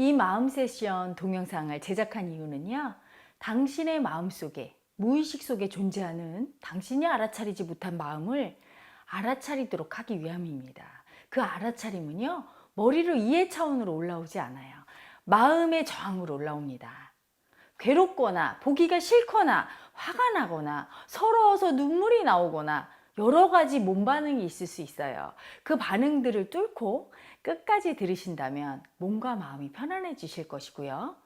이 마음 세션 동영상을 제작한 이유는요. 당신의 마음 속에 무의식 속에 존재하는 당신이 알아차리지 못한 마음을 알아차리도록 하기 위함입니다. 그 알아차림은요. 머리로 이해 차원으로 올라오지 않아요. 마음의 저항으로 올라옵니다. 괴롭거나 보기가 싫거나 화가 나거나 서러워서 눈물이 나오거나 여러 가지 몸 반응이 있을 수 있어요. 그 반응들을 뚫고 끝까지 들으신다면 몸과 마음이 편안해지실 것이고요.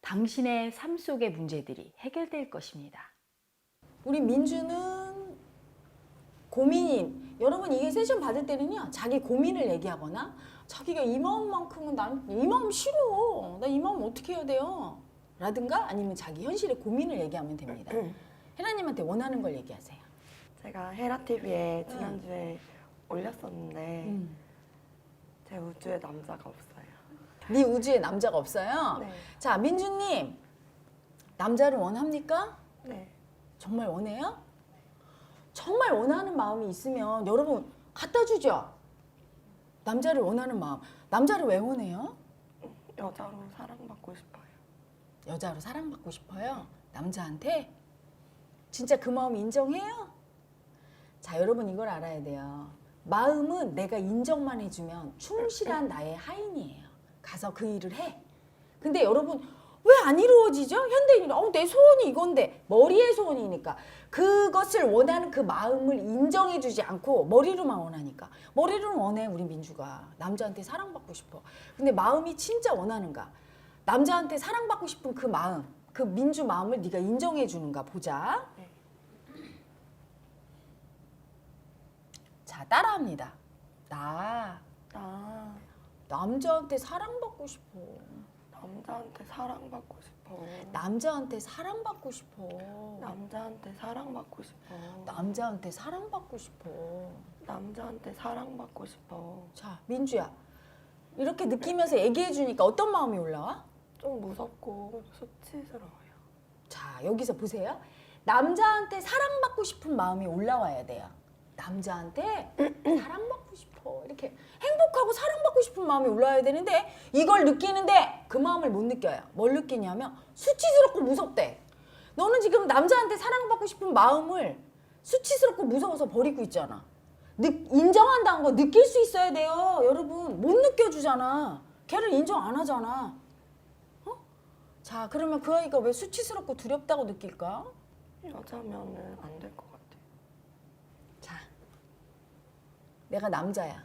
당신의 삶 속의 문제들이 해결될 것입니다. 우리 민주는 고민인 여러분 이게 세션 받을 때는요 자기 고민을 얘기하거나 자기가 이 마음만큼은 난 이 마음 싫어 나 이 마음 어떻게 해야 돼요 라든가 아니면 자기 현실의 고민을 얘기하면 됩니다 혜라님한테 원하는 걸 얘기하세요 제가 헤라 TV에 지난주에 올렸었는데 음. 제 우주에 남자가 없어요. 네 우주에 남자가 없어요 네, 자 민주님 남자를 원합니까 네, 정말 원해요 정말 원하는 마음이 있으면 여러분 갖다 주죠 남자를 원하는 마음 남자를 왜 원해요 여자로 사랑받고 싶어요. 여자로 사랑받고 싶어요? 남자한테? 진짜 그 마음 인정해요? 자, 여러분 이걸 알아야 돼요. 마음은 내가 인정만 해주면 충실한 나의 하인이에요. 가서 그 일을 해. 근데 여러분 왜 안 이루어지죠? 현대인이 어, 내 소원이 이건데 머리의 소원이니까 그것을 원하는 그 마음을 인정해주지 않고 머리로만 원하니까 머리로는 원해 우리 민주가 남자한테 사랑받고 싶어. 근데 마음이 진짜 원하는가? 남자한테 사랑받고 싶은 그 마음, 그 민주 마음을 네가 인정해 주는가 보자. 자, 따라합니다. 나 나 남자한테 사랑받고 싶어. 남자한테 사랑받고 싶어. 남자한테 사랑받고 싶어. 남자한테 사랑받고 싶어. 남자한테 사랑받고 싶어. 남자한테 사랑받고 싶어. 자, 민주야. 이렇게 느끼면서 얘기해 주니까 어떤 마음이 올라와? 좀 무섭고 수치스러워요. 자, 여기서 보세요. 남자한테 사랑받고 싶은 마음이 올라와야 돼요. 남자한테 사랑받고 싶어. 이렇게 행복하고 사랑받고 싶은 마음이 올라와야 되는데 이걸 느끼는데 그 마음을 못 느껴요. 뭘 느끼냐면 수치스럽고 무섭대. 너는 지금 남자한테 사랑받고 싶은 마음을 수치스럽고 무서워서 버리고 있잖아. 느, 인정한다는 거 느낄 수 있어야 돼요. 여러분 못 느껴주잖아. 걔를 인정 안 하잖아. 자, 그러면 그 아이가 왜 수치스럽고 두렵다고 느낄까? 여자면은 안 될 것 같아요. 자, 내가 남자야.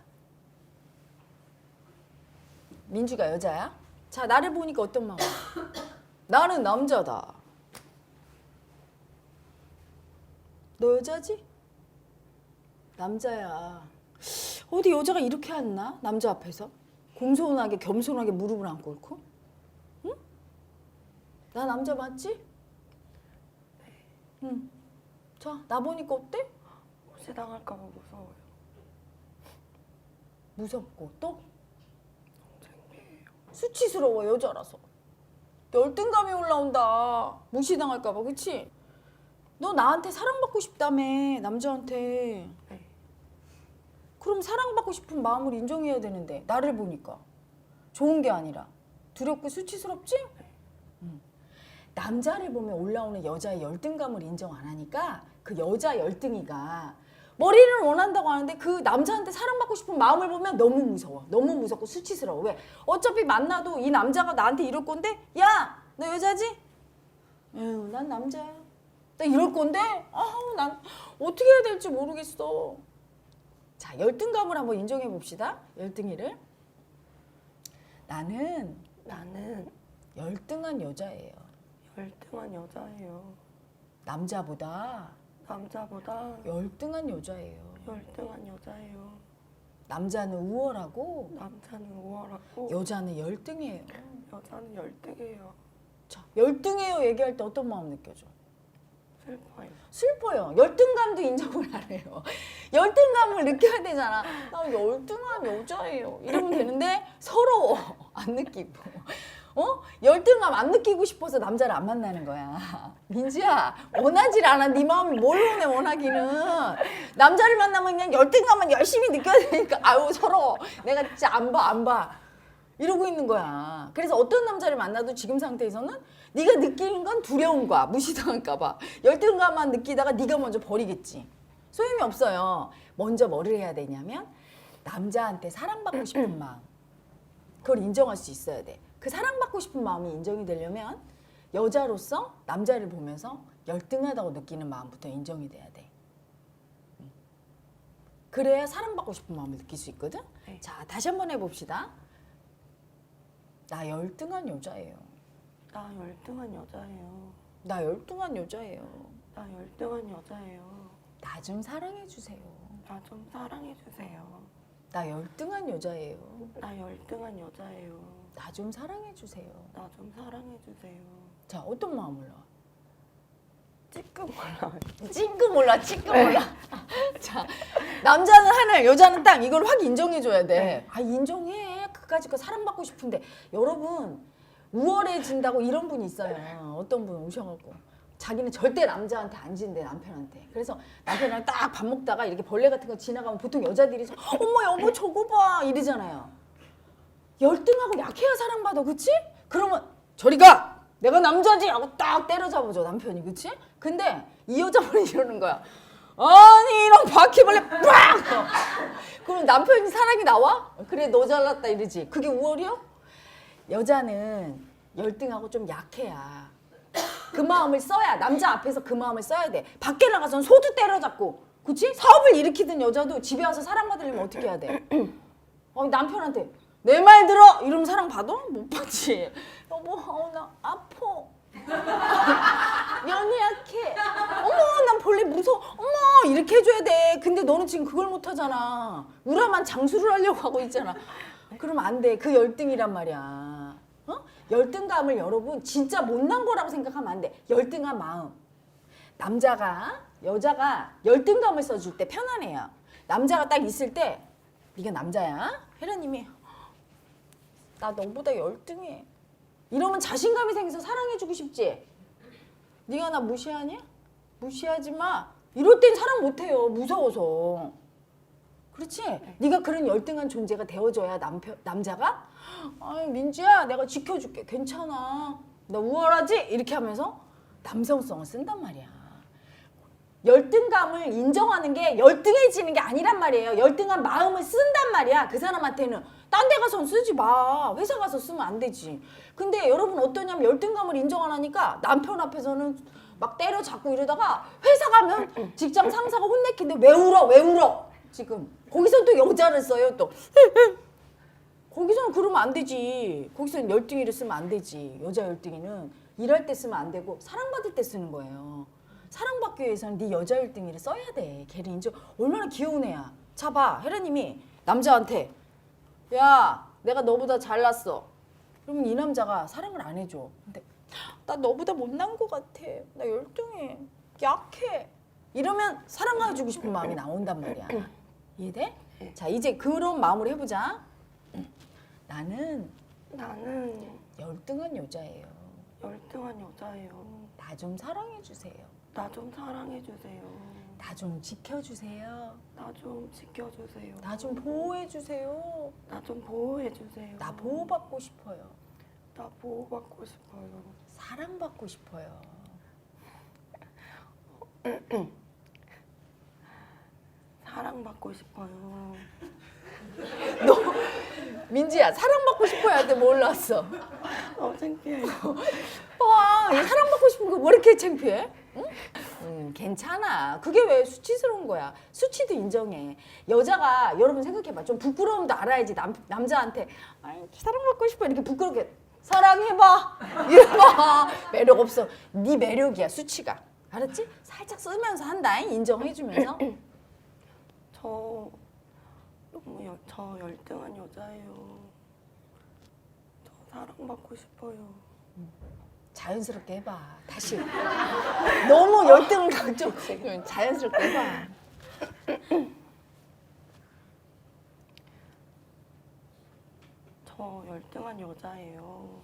민주가 여자야? 자, 나를 보니까 어떤 마음이야? 나는 남자다. 너 여자지? 남자야. 어디 여자가 이렇게 앉나? 남자 앞에서? 공손하게 겸손하게 무릎을 안 꿇고? 응? 나 남자 맞지? 응. 자, 나 보니까 어때? 무시당할까봐 무서워요. 무섭고 또. 수치스러워 여자라서 열등감이 올라온다 무시당할까봐 그치? 너 나한테 사랑받고 싶다며 남자한테 네. 그럼 사랑받고 싶은 마음을 인정해야 되는데 나를 보니까 좋은 게 아니라 두렵고 수치스럽지? 음. 남자를 보면 올라오는 여자의 열등감을 인정 안 하니까 그 여자 열등이가 머리를 원한다고 하는데 그 남자한테 사랑받고 싶은 마음을 보면 너무 무서워. 너무 무섭고 수치스러워. 왜? 어차피 만나도 이 남자가 나한테 이럴 건데 야! 너 여자지? 에휴, 난 남자야. 나 이럴 건데 아우 난 어떻게 해야 될지 모르겠어. 자, 열등감을 한번 인정해 봅시다. 열등이를. 나는 나는 열등한 여자예요. 열등한 여자예요. 남자보다 남자보다 열등한 여자예요. 열등한 여자예요. 남자는 우월하고 남자는 우월하고 여자는 열등해요. 여자는 열등해요. 자, 열등해요 얘기할 때 어떤 마음 느껴져? 슬퍼요. 슬퍼요. 열등감도 인정을 안 해요. 열등감을 느껴야 되잖아. 나 열등한 여자예요. 이러면 되는데 서러워. 안 느끼고. 어? 열등감 안 느끼고 싶어서 남자를 안 만나는 거야. 민지야, 원하질 않아. 네 마음이 뭘 원해, 원하기는. 남자를 만나면 그냥 열등감만 열심히 느껴야 되니까. 아유, 서러워. 내가 진짜 안 봐, 안 봐. 이러고 있는 거야. 그래서 어떤 남자를 만나도 지금 상태에서는 네가 느끼는 건 두려움과 무시당할까 봐 열등감만 느끼다가 네가 먼저 버리겠지. 소용이 없어요. 먼저 뭐를 해야 되냐면 남자한테 사랑받고 싶은 마음. 그걸 인정할 수 있어야 돼. 그 사랑받고 싶은 마음이 인정이 되려면 여자로서 남자를 보면서 열등하다고 느끼는 마음부터 인정이 돼야 돼. 음. 그래야 사랑받고 싶은 마음을 느낄 수 있거든. 네. 자, 다시 한번 해봅시다. 나 열등한 여자예요. 나 열등한 여자예요. 나 열등한 여자예요. 나 열등한 여자예요. 나 좀 사랑해 주세요. 나 좀 사랑해 주세요. 나 열등한 여자예요. 나 열등한 여자예요. 나 좀 사랑해 주세요. 나 좀 사랑해 주세요. 자, 어떤 마음으로? 찌끔 올라와요. 찡끔 올라, 찡끔 올라. 자, 남자는 하늘, 여자는 땅. 이걸 확 인정해 줘야 돼. 아, 인정해. 그까짓 거 사랑 받고 싶은데. 여러분, 우월해진다고 이런 분이 있어요. 어떤 분 오셔갖고. 자기는 절대 남자한테 안 진대, 남편한테. 그래서 남편이랑 딱 밥 먹다가 이렇게 벌레 같은 거 지나가면 보통 여자들이 서, 어머, 여보, 저거 봐. 이러잖아요. 열등하고 약해야 사랑받아, 그치? 그러면 저리 가! 내가 남자지! 하고 딱 때려잡아줘, 남편이, 그치? 근데 이 여자분이 이러는 거야. 아니, 이런 바퀴벌레 빡! 그럼 남편이 사랑이 나와? 그래, 너 잘났다 이러지. 그게 우월이요? 여자는 열등하고 좀 약해야. 그 마음을 써야, 남자 앞에서 그 마음을 써야 돼. 밖에 나가서는 소도 때려잡고, 그치? 사업을 일으키던 여자도 집에 와서 사랑받으려면 어떻게 해야 돼? 어, 남편한테 내 말 들어 이러면 사랑 받아? 못 받지. 여보, 어, 나 아파. 면이 약해. 어머, 난 벌레 무서워. 어머, 이렇게 해줘야 돼. 근데 너는 지금 그걸 못 하잖아. 우라만 장수를 하려고 하고 있잖아. 그러면 안 돼. 그 열등이란 말이야. 어? 열등감을 여러분 진짜 못난 거라고 생각하면 안 돼. 열등한 마음. 남자가 여자가 열등감을 써줄 때 편안해요. 남자가 딱 있을 때 네가 남자야. 혜련님이 나 너보다 열등해. 이러면 자신감이 생겨서 사랑해주고 싶지. 네가 나 무시하냐? 무시하지 마. 이럴 땐 사랑 못해요. 무서워서. 그렇지? 네가 그런 열등한 존재가 되어줘야 남편 남자가 아유 민지야 내가 지켜줄게 괜찮아 나 우월하지 이렇게 하면서 남성성을 쓴단 말이야. 열등감을 인정하는 게 열등해지는 게 아니란 말이에요. 열등한 마음을 쓴단 말이야. 그 사람한테는 딴 데 가서 쓰지 마. 회사 가서 쓰면 안 되지. 근데 여러분 어떠냐면 열등감을 인정 안 하니까 남편 앞에서는 막 때려잡고 이러다가 회사 가면 직장 상사가 혼내킨데 왜 울어? 왜 울어? 지금 거기서 또 여자를 써요 또. 거기서는 그러면 안 되지. 거기서는 열등이를 쓰면 안 되지. 여자 열등이는 일할 때 쓰면 안 되고 사랑받을 때 쓰는 거예요. 사랑받기 위해서는 네 여자 열등이를 써야 돼. 걔를 인정. 얼마나 귀여운 애야. 자 봐. 혜련님이 남자한테 야 내가 너보다 잘났어. 그러면 이 남자가 사랑을 안 해줘. 근데 나 너보다 못난 것 같아. 나 열등해. 약해. 이러면 사랑해주고 싶은 마음이 나온단 말이야. 이해돼? 자 이제 그런 마음으로 해보자. 나는 나는 열등한 여자예요. 열등한 여자예요. 나 좀 사랑해 주세요. 나 좀 사랑해 주세요. 나 좀 지켜주세요. 나 좀 지켜주세요. 나 좀 보호해 주세요. 나 좀 보호해 주세요. 나 보호받고 싶어요. 나 보호받고 싶어요. 사랑받고 싶어요. 사랑받고 싶어요. 민지야 사랑받고 싶어야 할때 몰랐어. 어 창피해요. 와, 이 사랑받고 싶은 거 왜 이렇게 창피해? 응? 음, 괜찮아. 그게 왜 수치스러운 거야? 수치도 인정해. 여자가 여러분 생각해봐. 좀 부끄러움도 알아야지 남, 남자한테 아이, 사랑받고 싶어 이렇게 부끄럽게 사랑해봐. 이래봐. 매력 없어. 네 매력이야 수치가. 알았지? 살짝 쓰면서 한다. 인정해주면서. 저 너무 여, 저 열등한 여자예요. 저 사랑받고 싶어요. 자연스럽게 해봐. 다시. 너무 열등을 강조. 자연스럽게 해봐. 저 열등한 여자예요.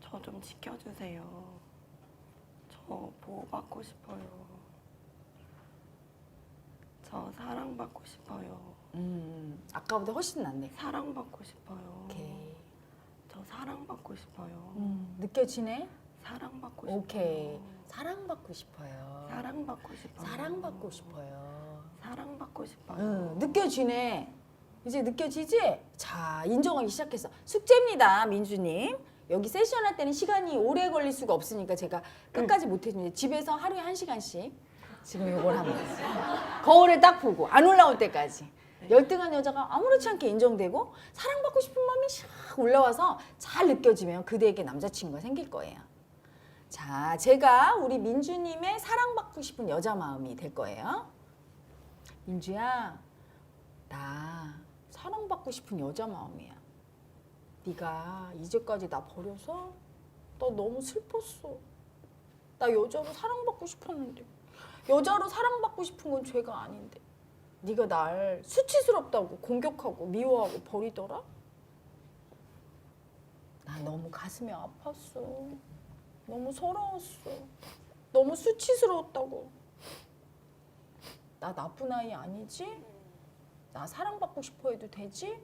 저 좀 지켜주세요. 저 보호받고 싶어요. 저 사랑받고 싶어요. 음, 아까보다 훨씬 낫네. 사랑받고 싶어요. 오케이. 저 사랑받고 싶어요. 음, 느껴지네? 사랑받고 싶어요. 오케이. 사랑받고 싶어요. 사랑받고 싶어요. 사랑받고 싶어요. 사랑받고 싶어요. 응, 느껴지네. 이제 느껴지지? 자, 인정하기 시작했어. 숙제입니다, 민주님. 여기 세션 할 때는 시간이 오래 걸릴 수가 없으니까 제가 끝까지 못 해주는데 집에서 하루에 한 시간씩 지금 이걸 하면 돼. 거울을 딱 보고 안 올라올 때까지. 열등한 여자가 아무렇지 않게 인정되고 사랑받고 싶은 마음이 샥 올라와서 잘 느껴지면 그대에게 남자친구가 생길 거예요. 자, 제가 우리 민주님의 사랑받고 싶은 여자 마음이 될 거예요. 민주야, 나 사랑받고 싶은 여자 마음이야. 네가 이제까지 나 버려서 나 너무 슬펐어. 나 여자로 사랑받고 싶었는데 여자로 사랑받고 싶은 건 죄가 아닌데 네가 날 수치스럽다고 공격하고 미워하고 버리더라? 나 너무 가슴이 아팠어. 너무 서러웠어. 너무 수치스러웠다고. 나 나쁜 아이 아니지? 나 사랑받고 싶어 해도 되지?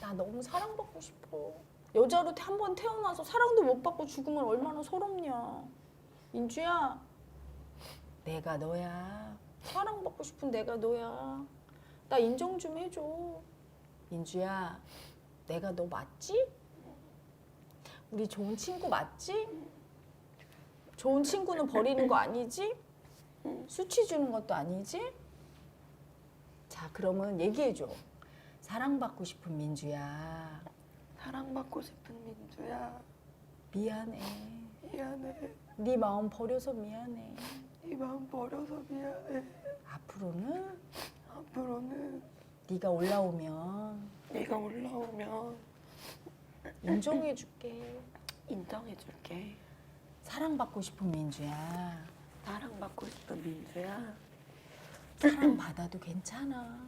나 너무 사랑받고 싶어. 여자로 한 번 태어나서 사랑도 못 받고 죽으면 얼마나 서럽냐. 인주야, 내가 너야. 사랑받고 싶은 내가 너야. 나 인정 좀 해줘. 인주야, 내가 너 맞지? 우리 좋은 친구 맞지? 좋은 친구는 버리는 거 아니지? 수치 주는 것도 아니지? 자, 그러면 얘기해줘. 사랑받고 싶은 민주야. 사랑받고 싶은 민주야. 미안해. 미안해. 네 마음 버려서 미안해. 이 마음 버려서 미안해. 앞으로는 앞으로는 네가 올라오면 네가 올라오면 인정해줄게. 인정해줄게. 사랑받고 싶은 민주야. 사랑받고 싶은 민주야. 사랑받아도 괜찮아.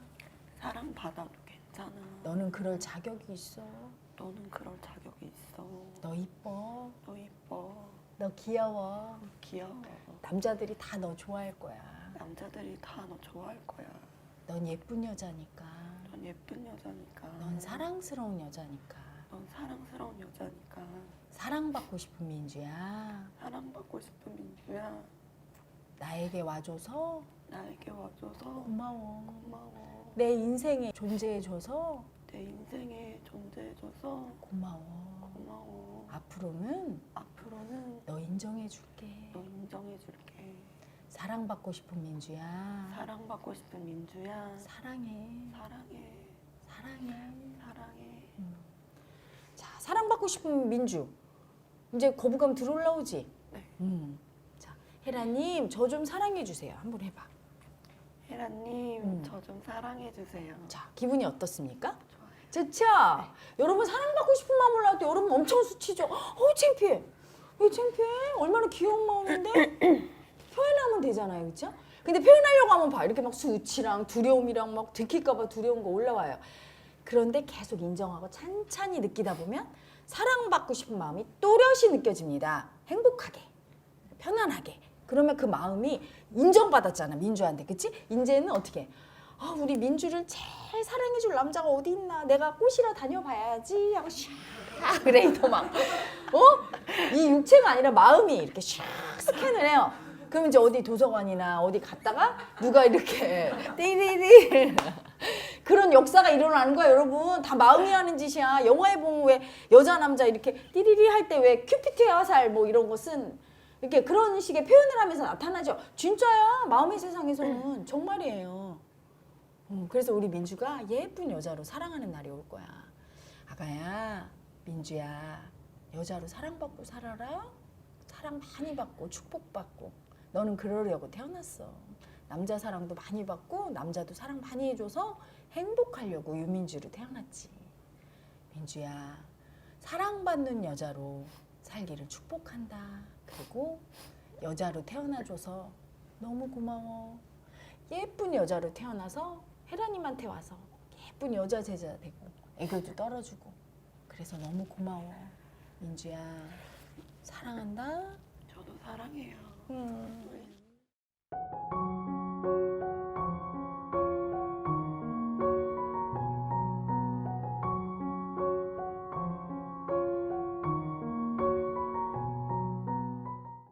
사랑받아도 괜찮아. 너는 그럴 자격이 있어. 너는 그럴 자격이 있어. 너 이뻐. 너 이뻐. 너 귀여워. 귀여워. 남자들이 다 너 좋아할 거야. 남자들이 다 너 좋아할 거야. 넌 예쁜 여자니까. 넌 예쁜 여자니까. 넌 사랑스러운 여자니까. 넌 사랑스러운 여자니까. 사랑받고 싶은 민주야. 사랑받고 싶은 민주야. 나에게 와줘서 나에게 와줘서 고마워. 고마워. 내 인생에 존재해줘서 내 인생에 존재해줘서 고마워. 고마워. 앞으로는 앞으로는 너 인정해줄게. 너 인정해줄게. 사랑받고 싶은 민주야. 사랑받고 싶은 민주야. 사랑해. 사랑해. 사랑해. 사랑해. 자, 사랑받고 싶은 민주. 이제 거부감 들어올라오지? 네. 음. 자, 혜라님, 저 좀 사랑해주세요. 한번 해봐. 혜라님, 음. 저 좀 사랑해주세요. 자, 기분이 어떻습니까? 좋죠? 여러분 사랑받고 싶은 마음 올라올 때 여러분 엄청 수치죠? 어, 창피해. 왜 창피해? 얼마나 귀여운 마음인데? 표현하면 되잖아요, 그렇죠? 근데 표현하려고 하면 봐. 이렇게 막 수치랑 두려움이랑 막 들킬까봐 두려운 거 올라와요. 그런데 계속 인정하고 찬찬히 느끼다 보면 사랑받고 싶은 마음이 또렷이 느껴집니다. 행복하게, 편안하게. 그러면 그 마음이 인정받았잖아, 민주한테. 그치? 이제는 어떻게? 아, 우리 민주를 제일 사랑해줄 남자가 어디 있나? 내가 꼬시러 다녀봐야지. 하고 샥 그레이터 막. 어? 이 육체가 아니라 마음이 이렇게 샥 스캔을 해요. 그럼 이제 어디 도서관이나 어디 갔다가 누가 이렇게 띠리리 그런 역사가 일어나는 거야 여러분 다 마음이 하는 짓이야 영화에 보면 왜 여자 남자 이렇게 띠리리 할 때 왜 큐피트의 화살 뭐 이런 거쓴 이렇게 그런 식의 표현을 하면서 나타나죠 진짜야 마음의 세상에서는 정말이에요 음, 그래서 우리 민주가 예쁜 여자로 사랑하는 날이 올 거야 아가야 민주야 여자로 사랑받고 살아라 사랑 많이 받고 축복받고 너는 그러려고 태어났어. 남자 사랑도 많이 받고 남자도 사랑 많이 해줘서 행복하려고 유민주로 태어났지. 민주야, 사랑받는 여자로 살기를 축복한다. 그리고 여자로 태어나줘서 너무 고마워. 예쁜 여자로 태어나서 혜라님한테 와서 예쁜 여자 제자 되고 애교도 떨어주고 그래서 너무 고마워. 민주야, 사랑한다. 저도 사랑해요. 음. 네.